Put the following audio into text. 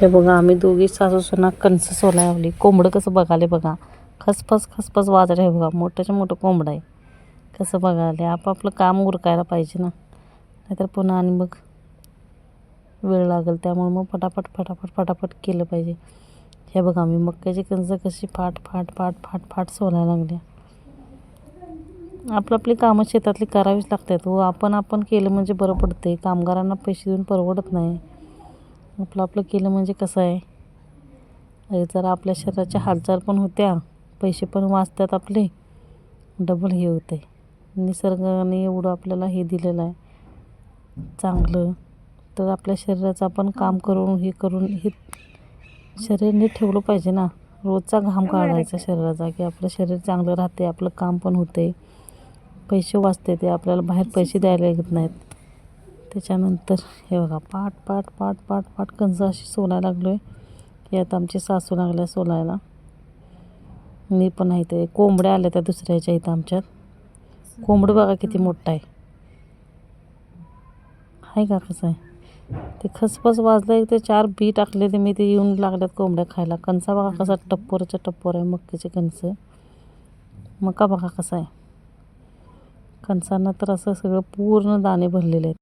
हे बघा आम्ही दोघी सासूसना कणसं सोलाय लावली कोंबडं कसं बघाले बघा. खसफस खसफस वाजर आहे बघा. मोठ्याच्या मोठं कोंबडं आहे. कसं बघाले? आपापलं काम उरकायला पाहिजे ना. नाहीतर पुन्हा आणि मग वेळ लागेल. त्यामुळे मग फटाफट फटाफट फटाफट केलं पाहिजे. हे बघा मी मक्याची कणसं कशी फाट फाट फाट फाट फाट सोलायला लागल्या. आपलं आपली कामं शेतातली करावीच लागतात. व आपण आपण केलं म्हणजे बरं पडते कामगारांना पैसे देऊन परवडत नाही. आपलं आपलं केलं म्हणजे कसं आहे? अरे जरा आपल्या शरीराच्या हालचाल पण होत्या. पैसे पण वाचतात आपले. डबल हे होते निसर्गाने एवढं आपल्याला हे दिलेलं आहे. चांगलं. तर आपल्या शरीराचं आपण काम करून हे करून हे शरीर नीट ठेवलं पाहिजे ना. रोजचा घाम काढायचा शरीराचा की आपलं शरीर चांगलं राहते आपलं काम पण होते पैसे वाचते ते. आपल्याला बाहेर पैसे द्यायला लागत नाहीत. त्याच्यानंतर हे बघा पाट पाट पाट पाट पाट कंस अशी सोलायला लागलो आहे की आता आमची सासू लागल्या सोलायला. मी पण आहे ते. कोंबड्या आल्या त्या दुसऱ्याच्या इथं आमच्यात. कोंबडं बघा किती मोठं आहे. आहे का कसं आहे? ते खसपस वाजलं एक ते चार बी टाकले ते मी ते येऊन लागल्यात कोंबड्या खायला. कणसा बघा कसा टप्पोरच्या टप्पोर आहे मक्कीचे कणसं. मका बघा कसा आहे. कणसांना तर असं सगळं पूर्ण दाणे भरलेले आहेत.